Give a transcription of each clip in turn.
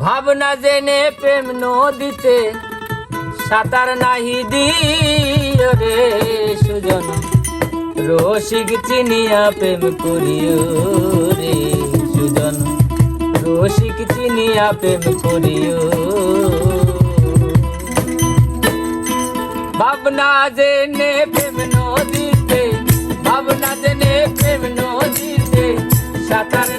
ভাবনা জেনে প্রেম নদীতে, সাঁতার নাহি দি রে সুজন। রসিক চিনিয়া প্রেম করিও রে সুজন। রসিক চিনিয়া প্রেম করিও। ভাবনা জেনে প্রেম নদীতে, ভাবনা জেনে প্রেম নদীতে, সাঁতার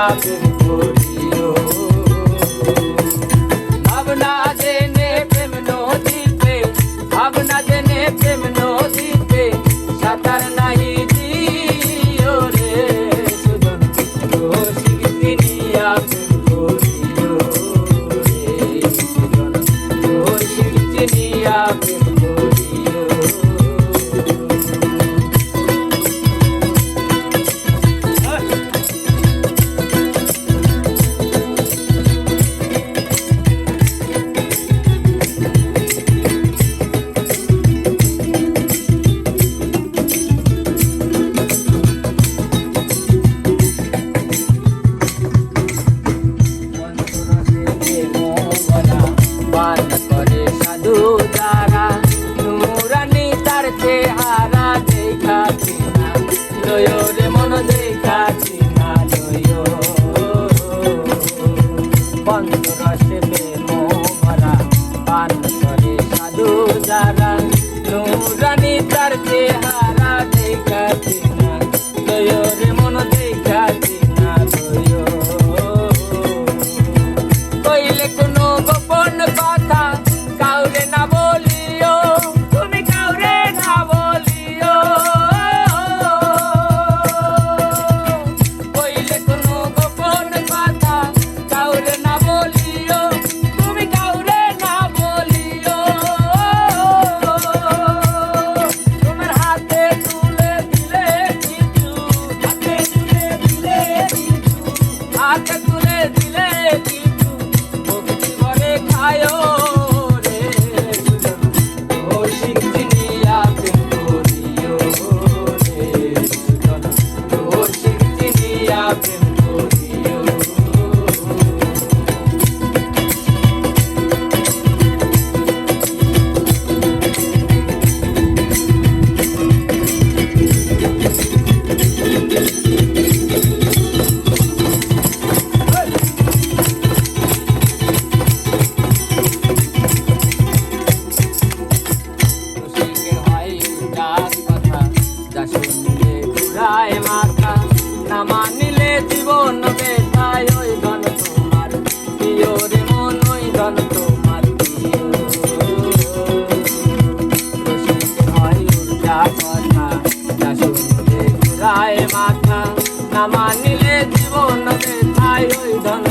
আদর করিও ভাবনা জেনে প্রেম নদীতে ভাবনা জেনে প্রেম নদীতে সাঁতার নাই দিও রে সুজন রোজ বন্ধু রসে মো ভরা পান করে সাধু যারা। না মানিলে জীবন রে তাই ওই ধন